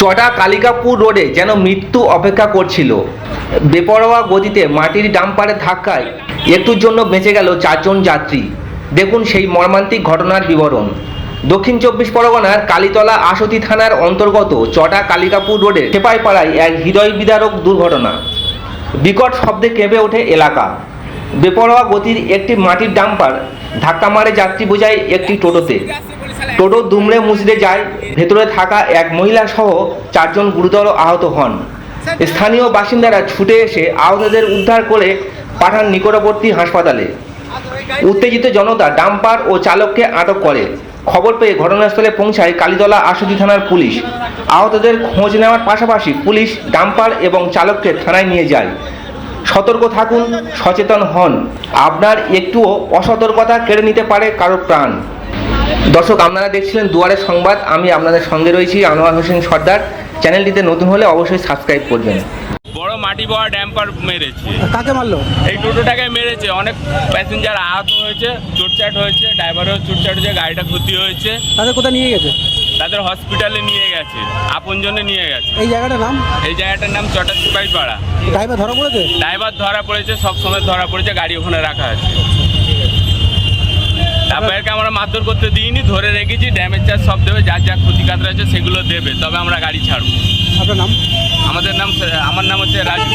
চটা কালিকাপুর রোডে যেন মৃত্যু অপেক্ষা করছিল। বেপরোয়া গতিতে মাটির ডাম্পারের ধাক্কায় একটুর জন্য বেঁচে গেল চারজন যাত্রী। দেখুন সেই মর্মান্তিক ঘটনার বিবরণ। দক্ষিণ চব্বিশ পরগনার কালীতলা আশতি থানার অন্তর্গত চটা কালিকাপুর রোডে সেপাইপাড়ায় এক হৃদয় বিদারক দুর্ঘটনা। বিকট শব্দে কেঁপে ওঠে এলাকা। বেপরোয়া গতির একটি মাটির ডাম্পার ধাক্কা মারে যাত্রী বোঝায় একটি টোটোতে। টোটো দুমড়ে মুচড়ে যায়। ভেতরে থাকা এক মহিলা সহ চারজন গুরুতর আহত হন। স্থানীয় বাসিন্দারা ছুটে এসে আহতদের উদ্ধার করে পাঠান নিকটবর্তী হাসপাতালে। উত্তেজিত জনতা ডাম্পার ও চালককে আটক করে। খবর পেয়ে ঘটনাস্থলে পৌঁছায় কালীতলা আশুতি থানার পুলিশ। আহতদের খোঁজ নেওয়ার পাশাপাশি পুলিশ ডাম্পার এবং চালককে থানায় নিয়ে যায়। সতর্ক থাকুন, সচেতন হন। আপনার একটুও অসতর্কতা কেড়ে নিতে পারে কারও প্রাণ। দর্শক আপনারা দেখছিলেন দুয়ারের সংবাদ। আমি আপনাদের সঙ্গে রয়েছি আনোয়ার হোসেন সর্দার। চ্যানেলটিতে নতুন হলে অবশ্যই সাবস্ক্রাইব করবেন। বড় মাটি বড় ড্যাম্পার মেরেছে। কাকে মারলো? এই টোটোটাকে মেরেছে। অনেক প্যাসেঞ্জার আহত হয়েছে চুটচাট হয়েছে ড্রাইভারও চুটচাট হয়েছে গাড়িটা ক্ষতি হয়েছে। তাদের কোথায় নিয়ে গেছে? তাদের হসপিটালে নিয়ে গেছে আপন আপনজনে নিয়ে গেছে। এই জায়গাটার নাম? এই জায়গাটার নাম চটা পাড়া ড্রাইভার ধরা পড়েছে? ড্রাইভার ধরা পড়েছে সব সময় ধরা পড়েছে গাড়ি ওখানে রাখা আছে। তারপরকে আমরা মারধর করতে দিইনি ধরে রেখেছি ড্যামেজ চার্জ সব দেবে যার যা ক্ষতিকাত রয়েছে সেগুলো দেবে তবে আমরা গাড়ি ছাড়বো। আপনার নাম? আমাদের নাম আমার নাম হচ্ছে রাজু।